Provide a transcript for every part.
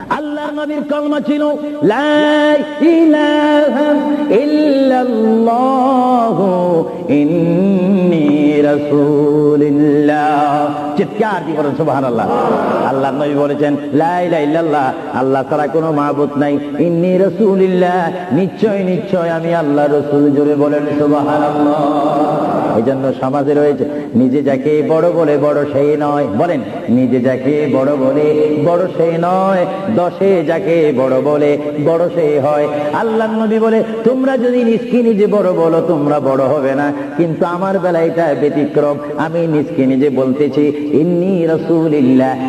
আল্লাহর নবীর কলমা ছিল লা ইলাহা ইল্লাল্লাহু ইন্নী রাসূলুল্লাহ। চিৎকার দিয়ে বলেন সুবহানাল্লাহ। আল্লাহর নবী বলেছেন, লা ইলাহা ইল্লাল্লাহ, আল্লাহ ছাড়া কোনো মাবুদ নাই। ইন্নী রাসূলুল্লাহ, নিশ্চয় নিশ্চয় আমি আল্লাহ রাসূল জোরে বলেন, সুবহানাল্লাহ। এই জন্য সমাজে রয়েছে, নিজে যাকে বড় বলে বড় সেই নয়। বলেন, নিজে যাকে বড় বলে বড় সেই নয়। দশে যাকে বড় বলে বড় সেই হয়। আল্লাহ নবী বলে, তোমরা যদি নিজকে নিজে বড় বলো, তোমরা বড় হবে না। কিন্তু আমার বেলা এটা ব্যতিক্রম। আমি নিজকে নিজে বলতেছি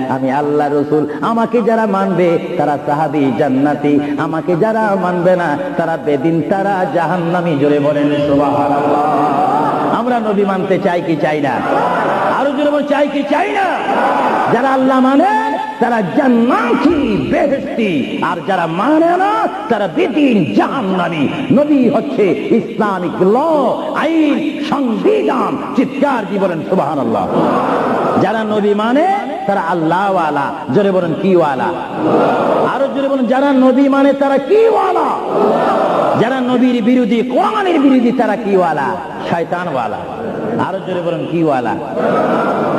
আমি আল্লাহ রসুল। আমাকে যারা মানবে, তারা সাহাবি জান্নাতি। আমাকে যারা মানবে না, তারা বেদিন, তারা জাহান্নামি। জোরে বলেন আমরা নবী মানতে চাই কি চাই না? আরও জোরে চাই কি চাই না? যারা আল্লাহ মানে তারা জান্নাতি, বেহেশতি। আর যারা মানে না, তারা বেদিন, জাহান্নামী। নবী হচ্ছে ইসলামিক ল, আইন, সংবিধান, চিৎকার কি বলেন, সুবহানাল্লাহ। যারা নবী মানে তারা আল্লাহ জোরে বলেন কি ওয়ালা আরও জোরে বলেন, যারা নবী মানে তারা কি ওয়ালা যারা নবীর বিরোধী, কোরআনের বিরোধী, তারা কি ওয়ালা শয়তান ওয়ালা আরও জোরে বলেন কি ওয়ালা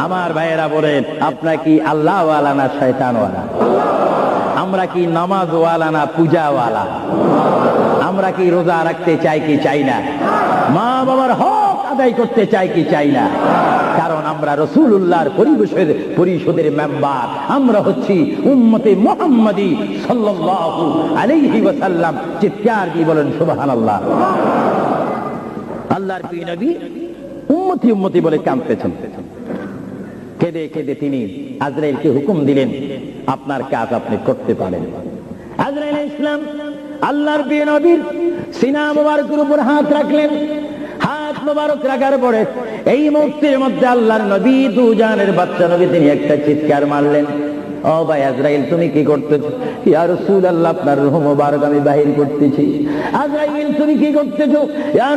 আমার ভাইয়েরা বলেন, আপনার কি আল্লাহ ওয়ালা না শয়তান ওয়ালা আমরা কি নামাজ ওয়ালা না পূজা ওয়ালা আমরা কি রোজা রাখতে চাই কি চাই না? মা বাবার হক আদায় করতে চাই কি চাই না? কারণ আমরা রসুল্লাহর পরিবেশের, পরিষদের মেম্বার। আমরা হচ্ছি উম্মতে মোহাম্মদী সাল্লাল্লাহু আলাইহি ওয়াসাল্লাম। চিৎকার দিয়ে বলেন, সুবহানাল্লাহ। আল্লাহর প্রিয় নবী উম্মতি উম্মতি বলে কাঁদতেছেন। কেঁদে কেঁদে তিনি আজরাইলকে হুকুম দিলেন, আপনার কাজ আপনি করতে পারেন। আজরাইল ইসলাম আল্লাহর প্রিয় নবীর সিনা মোবারকের উপর হাত রাখলেন। মোবারক রাখার পরে এই মুহূর্তের মধ্যে আল্লাহর নবী, দুজানের বাচ্চা নবী তিনি একটা চিৎকার মারলেন। ও ভাই আজরাইল, তুমি কি করতেছো? রাসূলুল্লাহ, আপনার মুবারক আমি বাহির করতেছি। আজরাইল, তুমি কি করতেছো?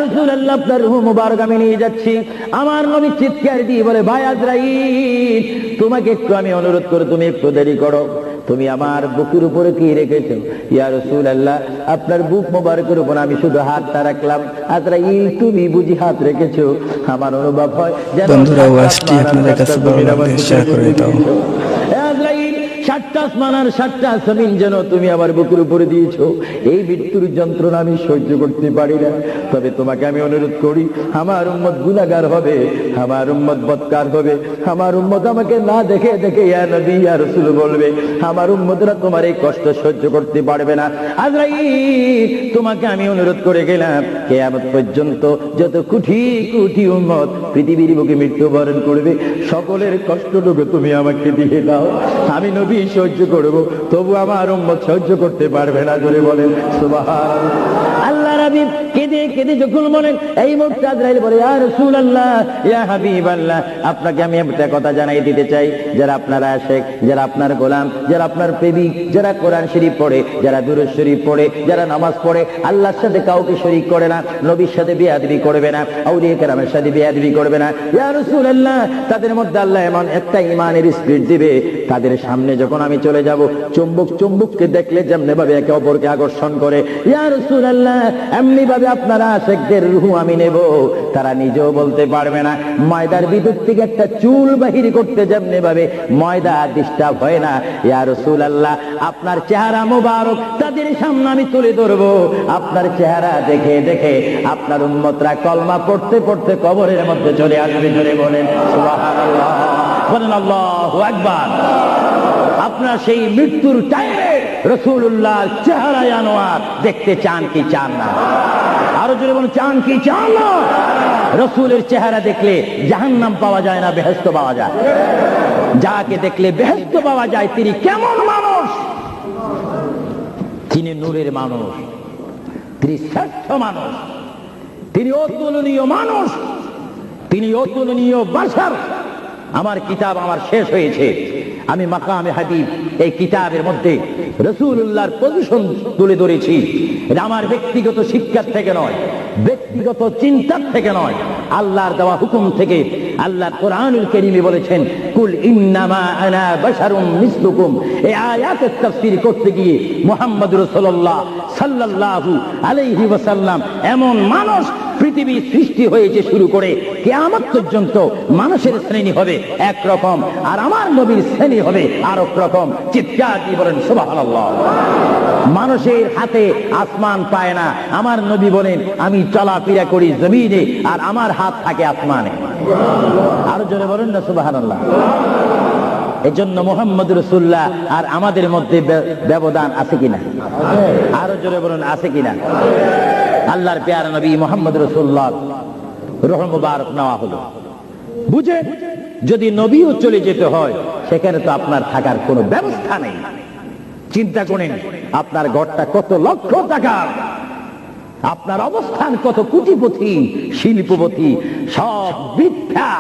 রাসূলুল্লাহ, আপনার মুবারক আমি নিয়ে যাচ্ছি। আমার নবী চিৎকার দিয়ে বলে, ভাই আজরাইল, তোমাকে একটু আমি অনুরোধ করে, তুমি একটু দেরি করো। তুমি আমার বুকের উপরে কি রেখেছো? ইয়া আল্লাহ আপনার বুক মোবারকের উপর আমি শুধু হাতটা রাখলাম। আজরাইল তুমি বুঝি হাত রেখেছো? আমার অনুভব হয় বন্ধুরা, ওয়াজটি আপনাদের কাছে ভালো লাগলে শেয়ার করে দাও। সাতটা আসমান আর সাতটা জমিন যেন তুমি আমার বুকের উপরে দিয়েছ। এই মৃত্যুর যন্ত্রণা আমি সহ্য করতে পারি না। তবে তোমাকে আমি অনুরোধ করি, আমার উম্মত গুনাগার হবে, আমার উম্মত বৎকার হবে। আমার উম্মত আমাকে না দেখে দেখে ইয়া নবী, ইয়া রাসূল বলবে, আমার উম্মতরা তোমার এই কষ্ট সহ্য করতে পারবে না। আজরাইল, তোমাকে আমি অনুরোধ করে গেলাম, কেয়ামত পর্যন্ত যত কুঠি কুঠি উম্মত পৃথিবীর বুকে মৃত্যুবরণ করবে, সকলের কষ্টটুকু তুমি আমাকে দিয়ে দাও। আমি নবী সহ্য করব, তবু আমার উম্মত সহ্য করতে পারবে না, জোরে বলেন সুবহান আল্লাহ রাবি কেঁদে কেঁদে যখন বলেন, এই মুহূর্তে আজরাইল বলে, ইয়া রাসূলুল্লাহ, ইয়া হাবিবাল্লাহ, আপনাকে আমি একটা কথা জানাই দিতে চাই। যারা আপনারা আশেক, যারা আপনার গোলাম, যারা আপনার প্রেমিক, যারা কোরআন শরীফ পড়ে, যারা দুরুদ শরীফ পড়ে, যারা নামাজ পড়ে, আল্লাহর সাথে কাউকে শরীক করে না, নবীর সাথে বিয়াদবি করবে না, আউলিয়া কেরামের সাথে বিয়াদবি করবে না। ইয়া রাসূলুল্লাহ, তাদের মধ্যে আল্লাহ এমন একটা ইমানের স্পিরিট দিবে, তাদের সামনে যখন আমি চলে যাব, চুম্বক চুম্বককে দেখলে যেমনি ভাবে একে অপরকে আকর্ষণ করে, ইয়া রাসূলুল্লাহ এমনি ভাবে আপনারা আশেকদের রুহ আমি নেব। তারা নিজেও বলতে পারবে না, ময়দার বিদ্যুৎ থেকে একটা চুল বাহির করতে যেমনি ভাবে ময়দা ডিস্টার্ব হয় না। ইয়া রাসূলুল্লাহ, আপনার চেহারা মোবারক, তাদের সামনে আমি তুলে ধরবো। আপনার চেহারা দেখে দেখে আপনার উম্মতরা কলমা পড়তে পড়তে কবরের মধ্যে চলে আসবে ধরে বলেন বলেন আল্লাহু আকবার। আপনার সেই মৃত্যুর টাইমে রসুল্লাহ চেহারা আনোয়ার দেখতে চান কি চান না? আরও জোরে বলুন, চান কি চান না? রসুলের চেহারা দেখলে জাহান্নাম পাওয়া যায় না বেহস্ত পাওয়া যায়। যাকে দেখলে বেহেস্ত পাওয়া যায়, তিনি কেমন মানুষ? তিনি নূরের মানুষ। তিনি শ্রেষ্ঠ মানুষ। তিনি অতুলনীয় মানুষ। তিনি অতুলনীয় বাসার। আমার কিতাব আমার শেষ হয়েছে। আমি মাকামে হাবিব এই কিতাবের মধ্যে রসুল্লাহর পজিশন তুলে ধরেছি। এটা আমার ব্যক্তিগত শিক্ষার থেকে নয়, ব্যক্তিগত চিন্তার থেকে নয়। আল্লাহর দেওয়া হুকুম থেকে আল্লাহ কোরআনুল করিমে বলেছেন, কুল ইন্নামা আনা বাশারুম মিসলুকুম। এই আয়াতের তাফসীর করতে গিয়ে মুহাম্মদ রাসূলুল্লাহ সাল্লাল্লাহু আলাইহি ওয়াসাল্লাম এমন মানুষ পৃথিবী সৃষ্টি হয়েছে শুরু করে কেয়ামত পর্যন্ত মানুষের শ্রেণি হবে একরকম আর আমার নবীর শ্রেণি হবে আরেক রকম। চিৎকার দিয়ে বলেন মানুষের হাতে আসমান পায় না। আমার নবী বলেন, আমি চলাফেরা করি জমিনে আর আমার হাত থাকে আসমানে। আরও জোরে বলেন না, সুবহানাল্লাহ। এজন্য মোহাম্মদ রসুল্লাহ আর আমাদের মধ্যে ব্যবধান আছে কিনা? আরও জোরে বলুন, আছে কিনা? আল্লাহর পেয়ার নবী মোহাম্মদ রসুল্লাহ রহ মুবারক নেওয়া হলো। বুঝে? যদি নবীও চলে যেতে হয়, সেখানে তো আপনার থাকার কোনো ব্যবস্থা নেই। চিন্তা করেন, আপনার ঘরটা কত লক্ষ টাকার আপনার অবস্থান কত কুটিপতি, শিল্পপতি, সব মিথ্যা,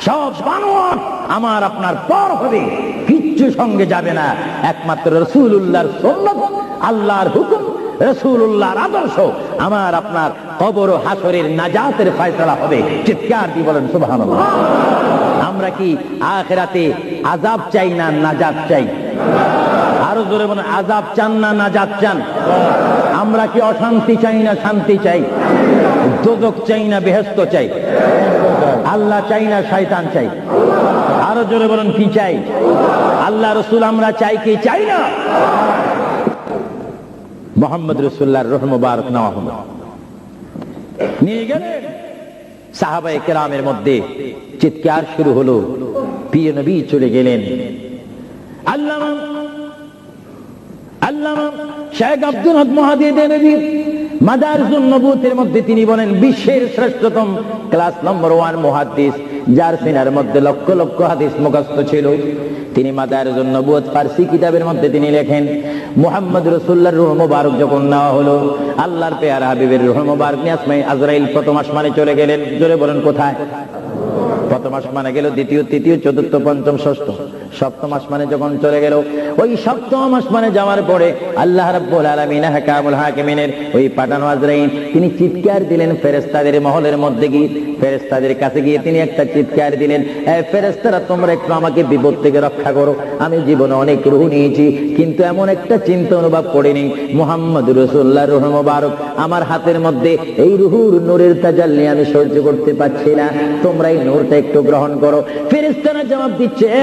সব বানোয়াট আমার আপনার পর হবে। কিচ্ছু সঙ্গে যাবে না। একমাত্র রসুল্লাহর সন্ন্যত আল্লাহর হুকুম। রসুল্লাহর আদর্শ। আমার আপনার কবর ও হাসরের নাজাতের ফয়সলা হবে। চিৎকার দিয়ে বলেন সুবাহান আমরা কি আখেরাতে আজাব চাই না নাজাত চাই? আরও জোরে বলেন আজাব চান না নাজাত চান? আমরা কি অশান্তি চাই না শান্তি চাই? দোজক চাই না বেহেস্ত চাই? আল্লাহ চাই না শয়তান চাই? আরও জোরে বলেন, কি চাই? আল্লাহ রসুল আমরা চাই কি চাই না? মোহাম্মদ রসুল্লাহর রহম বারক নেওয়া হলো। নিয়ে গেলেন সাহাবাই কেরামের মধ্যে চিৎকার শুরু হলো। প্রিয় নবী চলে গেলেন। আল্লাহ নবুতের মধ্যে তিনি বলেন, বিশ্বের শ্রেষ্ঠতম ক্লাস নম্বর ওয়ান মুহাদ্দিস। যার সিনার মধ্যে লক্ষ লক্ষ হাদিস মুখস্থ ছিল। তিনি মাদার জন্য বোধ ফার্সি কিতাবের মধ্যে তিনি লেখেন, মোহাম্মদ রসুল্লার রুহ মুবারক যখন নেওয়া হলো, আল্লাহর পেয়ার হাবিবের রুহ মুবারক নিয়াসমাই আজরাইল প্রথম আসমানে চলে গেলেন। জোরে বলেন কোথায়? প্রথম আসমানে গেল দ্বিতীয়, তৃতীয়, চতুর্থ, পঞ্চম, ষষ্ঠ। সপ্তম আসমানে যখন চলে গেল, ওই সপ্তম আসমানে যাওয়ার পরে আল্লাহ রাব্বুল আলামিন হাকামুল হাকিমিনের ওই পাঠানো আজরাইল তিনি চিৎকার দিলেন ফেরেশতাদের মহলের মধ্যে গিয়ে। ফেরেশতাদের কাছে গিয়ে তিনি একটা চিৎকার দিলেন ফেরেশতারা, তোমরা একটু আমাকে বিপদ থেকে রক্ষা করো। আমি জীবনে অনেক রুহ নিয়েছি, কিন্তু এমন একটা চিন্তা অনুভব করিনি। মুহাম্মদ রসুল্লাহ রুহ মুবারক, আমার হাতের মধ্যে এই রুহুর নূরের তাজাল্লি আমি সহ্য করতে পারছি না। তোমরা এই নূরটা একটু গ্রহণ করো। ফেরেশতারা জবাব দিচ্ছে, "এ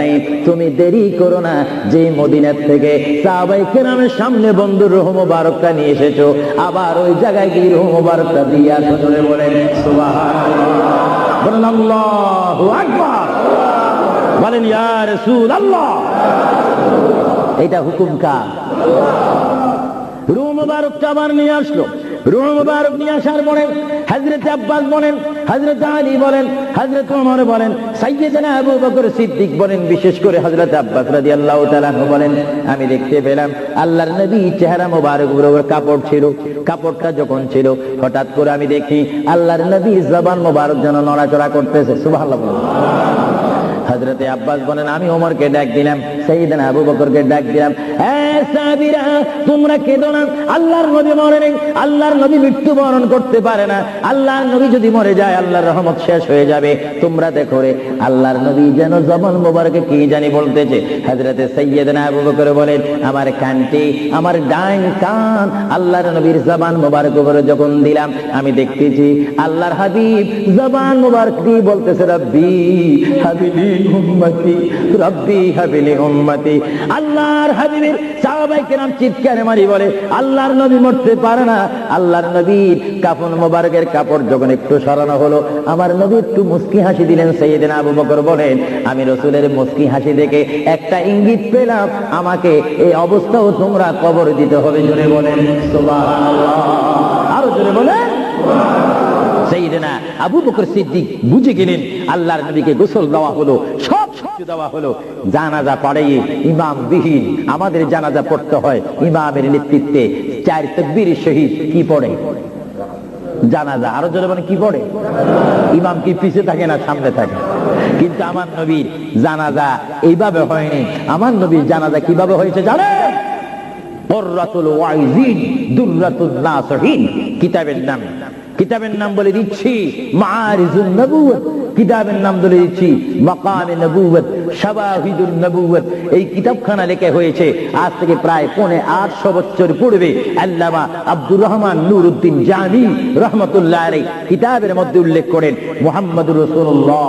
তুমি দেরি করো না। যে মদিনার থেকে সাহাবাই কেরামের সামনে বন্ধু রহম বারকটা নিয়ে এসেছ, আবার ওই জায়গায় গিয়ে রহম বারকটা দিয়ে আসো ধরে বলেন বলেন বলেন আল্লাহ এটা হুকুম কার? রুহ মুবারকটা আবার নিয়ে আসলো। রুহ মুবারক নিয়ে আসার পরে হযরত আব্বাস বলেন, হযরত আলী বলেন, হযরত ওমর বলেন, সাইয়েদনা আবু বকর সিদ্দিক বলেন, বিশেষ করে হযরত আব্বাস রাদিয়াল্লাহু তাআলা বলেন, আমি দেখতে পেলাম আল্লাহর নবী চেহারা মোবারক উপর কাপড় ছিল, কাপড়টা যখন ছিল, হঠাৎ করে আমি দেখি আল্লাহর নবী জবান মোবারক যেন নড়াচড়া করতেছে, সুবহানাল্লাহ। হজরতে আব্বাস বলেন, আমি ওমরকে ডাক দিলাম সেইদিন আবু বকরকে ডাক দিলাম। তোমরা কেঁদো না। আল্লাহর নবী মরে নেই। আল্লাহর নবী মৃত্যু বরণ করতে পারে না। আল্লাহর নবী যদি মরে যায়, আল্লাহর রহমত শেষ হয়ে যাবে। তোমরা দেখো রে, আল্লাহর নবী যেন জবান মোবারকে কি জানি বলতেছে। হজরতে সৈয়দনা আবু বকর বলেন, আমার কানটি, আমার ডাইন কান আল্লাহর নবীর জবান মোবারক উপরে যখন দিলাম, আমি দেখতেছি আল্লাহর হাবিব জবান মোবারক বলতেছে, রব্বি হাবিলি আল্লাহর হাবিবের চিৎকারে মারি বলে, আল্লাহর নবী মরতে পারে না। আল্লাহর নবীর কাফন মোবারকের কাপড় যখন একটু সরানো হলো, আমার নবী একটু মুস্কি হাসি দিলেন সেইদিন আবু বকর বলেন, আমি রসুলের মুস্কি হাসি দেখে একটা ইঙ্গিত পেলাম, আমাকে এই অবস্থাও তোমরা কবর দিতে হবে। জোরে বলেন আরও জোরে বলেন সেইদিনা আবু বকর সিদ্দিক বুঝে গেলেন, আল্লাহর নবীকে গোসল দেওয়া হলো, সব দেওয়া হলো। জানাজা ইমাম বিহীন, আমাদের জানাজা পড়তে হয় ইমামের নেতৃত্বে, চার তকবীর শহীদ কি পড়ে? জানাজা আরও জোরে মানে কি পড়ে? ইমাম কি পিছে থাকে না সামনে থাকে? কিন্তু আমার নবীর জানাজা এইভাবে হয়নি। আমার নবীর জানাজা কীভাবে হয়েছে জানেন? কিতাবের নাম। কিতাবের নাম বলে দিচ্ছি মারিজুল নবুয়ত কিতাবের নাম বলে দিচ্ছি মাকামে নবুওয়াত শাবাহিদুন নবুওয়াত। এই কিতাবখানা লেখা হয়েছে আজ থেকে প্রায় পৌনে আটশো বছর পূর্বে আল্লামা আব্দুর রহমান নুরউদ্দিন জামি রহমতুল্লাহ কিতাবের মধ্যে উল্লেখ করেন, মুহাম্মদুর রাসূলুল্লাহ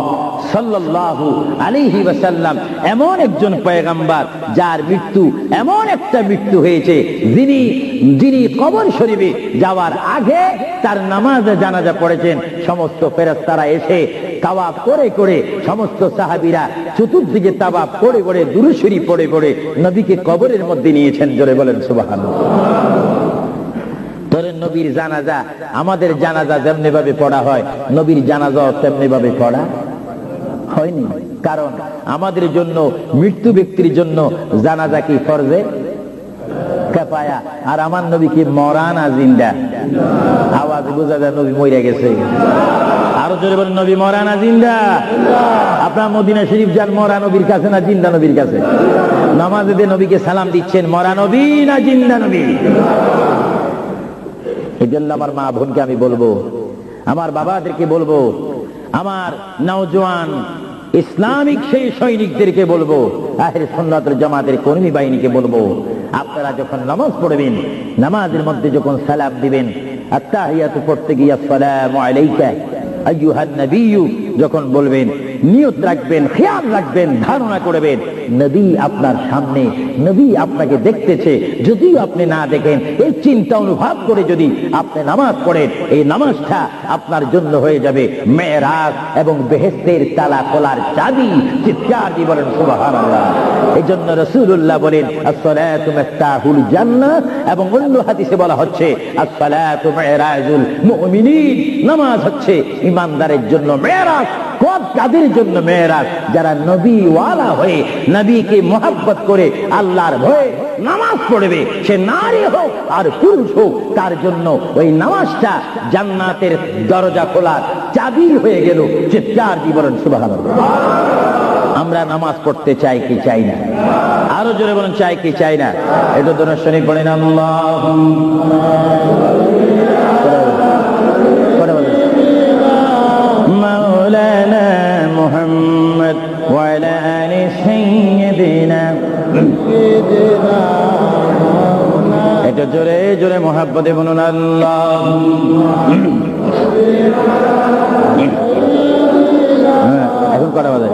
সাল্লাল্লাহু আলাইহি ওয়াসাল্লাম এমন একজন পয়গাম্বার যার মৃত্যু এমন একটা মৃত্যু হয়েছে যিনি যিনি কবর শরীফে যাওয়ার আগে তার নামাজে জানাজা পড়েছেন। সমস্ত ফেরেশতারা এসে তাওয়াফ করে করে সমস্ত সাহাবীরা চতুর্দিকে তাওয়াফ করে করে দুরুশরী পড়ে পড়ে নবীকে কবরের মধ্যে নিয়েছেন, জোরে বলেন, সুবহানাল্লাহ। তোর নবীর জানাজা, আমাদের জানাজা যেমনি ভাবে পড়া হয়, নবীর জানাজাও তেমনি ভাবে পড়া হয়নি। কারণ আমাদের জন্য, মৃত্যু ব্যক্তির জন্য জানাজা কি ফরজে? আর আমার নবী কি মরানা জিন্দা? আওয়াজ বোঝা যায় নবী মরে গেছে। আরও জোরে বলেন, নবী মরানা জিন্দা। আপনার মদিনা শরীফ যান মরা নবীর কাছে না জিন্দা নবীর কাছে? নামাজে দিয়ে নবীকে সালাম দিচ্ছেন, মরা নবী না জিন্দা নবী? এই জন্য আমার মা বোনকে আমি বলব, আমার বাবাদেরকে বলব, আমার নওজোয়ান ইসলামিক সেই সৈনিকদেরকে বলব আহের সন্ন্যতের জামাতের কর্মী বাহিনীকে বলব, আপনারা যখন নামাজ পড়বেন, নামাজের মধ্যে যখন সালাম দিবেন আত্মাহিয়াতু পড়তে গিয়ে আসসালামু আলাইকা। আইয়ুহান নবী যখন বলবেন নিয়ত রাখবেন, খেয়াল রাখবেন, ধারণা করবেন। নবী আপনার সামনে, নবী আপনাকে দেখতেছে, যদিও আপনি না দেখেন এই চিন্তা অনুভব করে যদি আপনি নামাজ পড়েন, এই নামাজটা আপনার জন্য হয়ে যাবে মেয়েরাজ এবং বেহেস্তের তালা খোলার চাবি। চিৎকার দিয়ে বলেন সুবাহান এই জন্য রসুল্লাহ বলেন, আসসালাতু মিফতাহুল জান্নাত এবং অন্য হাদিসে বলা হচ্ছে, আসসালাতু মিরাজুল মুমিনিন। নামাজ হচ্ছে ইমানদারের জন্য মেয়েরাজ। কত কাদের জন্য মেয়েরাজ যারা নবী ওয়ালা হয়ে, নবীকে মোহাব্বত করে আল্লাহর ভয়ে নামাজ পড়বে, সে নারী হোক আর পুরুষ হোক, তার জন্য ওই নামাজটা জান্নাতের দরজা খোলার চাবি হয়ে গেল। চিৎকার জীবন সুবাহ আমরা নামাজ পড়তে চাই কি চাই না? আরও জোরে বলেন, চাই কি চাই না? এটা তো শরীফ পড়েন আল্লাহ مولانا محمد وعلى آل سيدنا এটা জোরে জোরে মোহাব্বতে বলুন আল্লাহ হ্যাঁ, এখন কটা বাজে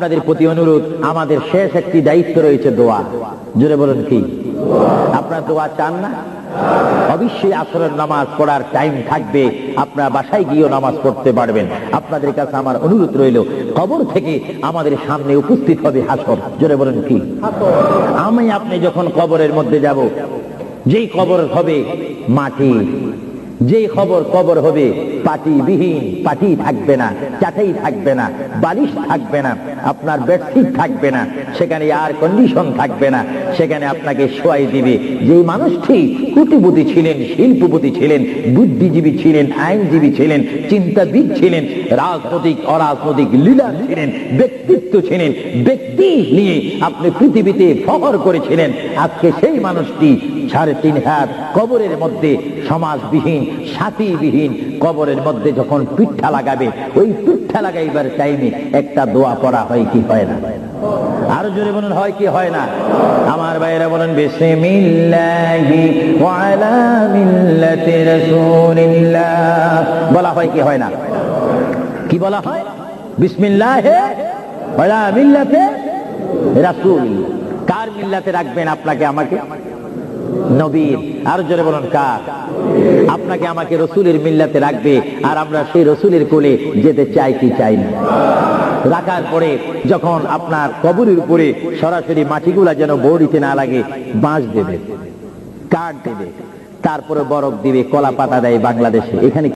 আপনাদের প্রতি অনুরোধ, আমাদের শেষ একটি দায়িত্ব রয়েছে দোয়া। জুড়ে বলুন কি? আপনার দোয়া চান না? অবশ্যই আসরের নামাজ পড়ার টাইম থাকবে, আপনারা বাসায় গিয়েও নামাজ পড়তে পারবেন। আপনাদের কাছে আমার অনুরোধ রইল, কবর থেকে আমাদের সামনে উপস্থিত হবে হাসর। জোরে বলেন কি? আমি আপনি যখন কবরের মধ্যে যাব, যেই কবর হবে মাটি যে খবর কবর হবে পাটি বিহীন, পাটি থাকবে না, চাটাই থাকবে না, বালিশ থাকবে না আপনার বেডশিট থাকবে না, সেখানে এয়ার কন্ডিশন থাকবে না, সেখানে আপনাকে শোয়াই দিবে। যে মানুষটি কুটিপতি ছিলেন, শিল্পপতি ছিলেন, বুদ্ধিজীবী ছিলেন, আইনজীবী ছিলেন, চিন্তাবিদ ছিলেন, রাজনৈতিক, অরাজনৈতিক লিডার ছিলেন, ব্যক্তিত্ব ছিলেন, ব্যক্তি নিয়ে আপনি পৃথিবীতে ফখর করেছিলেন। আজকে সেই মানুষটি সাড়ে তিন হাত কবরের মধ্যে, সমাজবিহীন, সাথীবিহীন কবরের মধ্যে যখন পিঠা লাগাবে, ওই পিঠা লাগাইবার টাইমে একটা দোয়া পড়া হয় কি হয় না? আরও জোরে বলুন, হয় কি হয় না? আমার বাইরে বলেন, বিসমিল্লাহি ওয়া আলা মিল্লাতি রাসূলিল্লাহ। বলা হয় কি হয় না? কি বলা হয়? বিসমিল্লাহে ওয়া আলা মিল্লাতে রাসূল। কার মিল্লাতে রাখবেন আপনাকে, আমাকে? নবীর। আর জোরে বলুন, কার? আপনাকে, আমাকে রসুলের মিল্লাতে রাখবে, আর আমরা সেই রসুলের কোলে যেতে চাই কি চাই না? রাখার পরে যখন আপনার কবরের উপরে সরাসরি মাটিগুলা যেন বড়িতে না লাগে, বাঁশ দেবে, কাঠ দেবে, তারপরে বরফ দিবে কলা পাতা দেয় বাংলাদেশে। এখানে